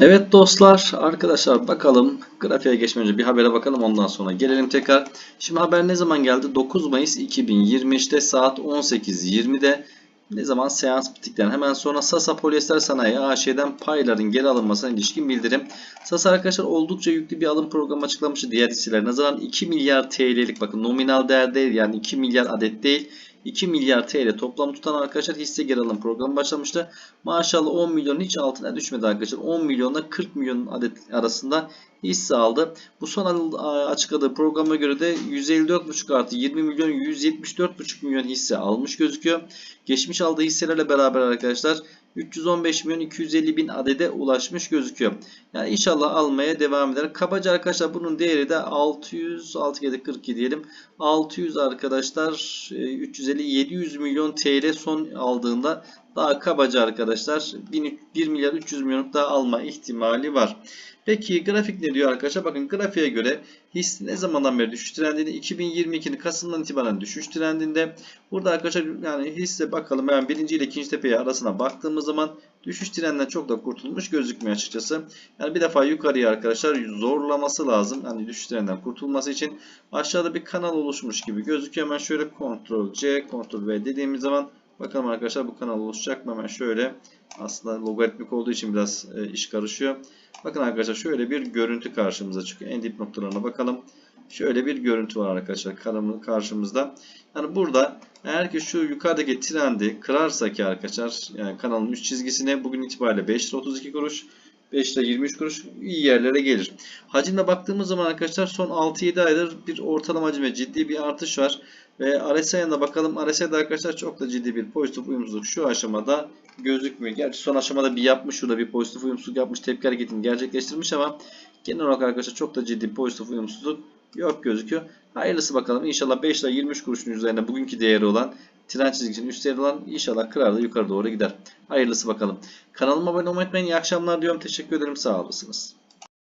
Evet dostlar, arkadaşlar bakalım grafiğe geçmeden önce bir habere bakalım ondan sonra gelelim tekrar. Şimdi haber ne zaman geldi? 9 Mayıs 2023'te saat 18.20'de ne zaman seans bittikten hemen sonra Sasa Polyester Sanayi AŞ'den payların geri alınmasına ilişkin bildirim. Sasa arkadaşlar oldukça yüklü bir alım programı açıklamıştı diğer hisseler nazaran 2 milyar TL'lik bakın nominal değer değil yani 2 milyar adet değil 2 milyar TL toplam tutan arkadaşlar hisse geri alım programı başlamıştı. Maşallah 10 milyonun hiç altına düşmedi arkadaşlar. 10 milyonla 40 milyon adet arasında hisse aldı. Bu son açıkladığı programa göre de 154,5 artı 20 milyon 174,5 milyon hisse almış gözüküyor. Geçmiş aldığı hisselerle beraber arkadaşlar 315 milyon 250 bin adede ulaşmış gözüküyor. Yani inşallah almaya devam eder. Kabaca arkadaşlar bunun değeri de 600 6 kere 42 diyelim. 600 arkadaşlar e, 350 700 milyon TL son aldığında daha kabaca arkadaşlar 1 1 milyar 300 milyonluk daha alma ihtimali var. Peki grafik ne diyor arkadaşlar? Bakın grafiğe göre hisse ne zamandan beri düşüş trendinde? 2022'nin Kasım'dan itibaren düşüş trendinde. Burada arkadaşlar yani hisse bakalım hemen birinci ile ikinci tepeye arasına baktığımız zaman düşüş trendinden çok da kurtulmuş gözükmüyor açıkçası. Yani bir defa yukarıya arkadaşlar zorlaması lazım. Hani düşüş trendinden kurtulması için aşağıda bir kanal oluşmuş gibi gözüküyor. Hemen şöyle Ctrl C, Ctrl V dediğimiz zaman bakalım arkadaşlar bu kanal oluşacak mı? Hemen şöyle aslında logaritmik olduğu için biraz e, iş karışıyor. Bakın arkadaşlar şöyle bir görüntü karşımıza çıkıyor. En dip noktalarına bakalım. Şöyle bir görüntü var arkadaşlar karşımızda. Yani burada eğer ki şu yukarıdaki trendi kırarsa ki arkadaşlar yani kanalın üst çizgisine bugün itibariyle 5 lira 32 kuruş 5 lira 23 kuruş iyi yerlere gelir. Hacimle baktığımız zaman arkadaşlar son 6-7 aydır bir ortalama hacime ciddi bir artış var. Ve RSI'ye de bakalım. RSI'de arkadaşlar çok da ciddi bir pozitif uyumsuzluk şu aşamada gözükmüyor. Gerçi son aşamada bir yapmış şurada bir pozitif uyumsuzluk yapmış tepki hareketini gerçekleştirmiş ama genel olarak arkadaşlar çok da ciddi pozitif uyumsuzluk yok gözüküyor. Hayırlısı bakalım. İnşallah 5 lira 23 kuruşun üzerinde bugünkü değeri olan tren çizgisinin üst değeri olan inşallah kırar da yukarı doğru gider. Hayırlısı bakalım. Kanalıma abone olmayı unutmayın. İyi akşamlar diyorum. Teşekkür ederim. Sağ olasınız.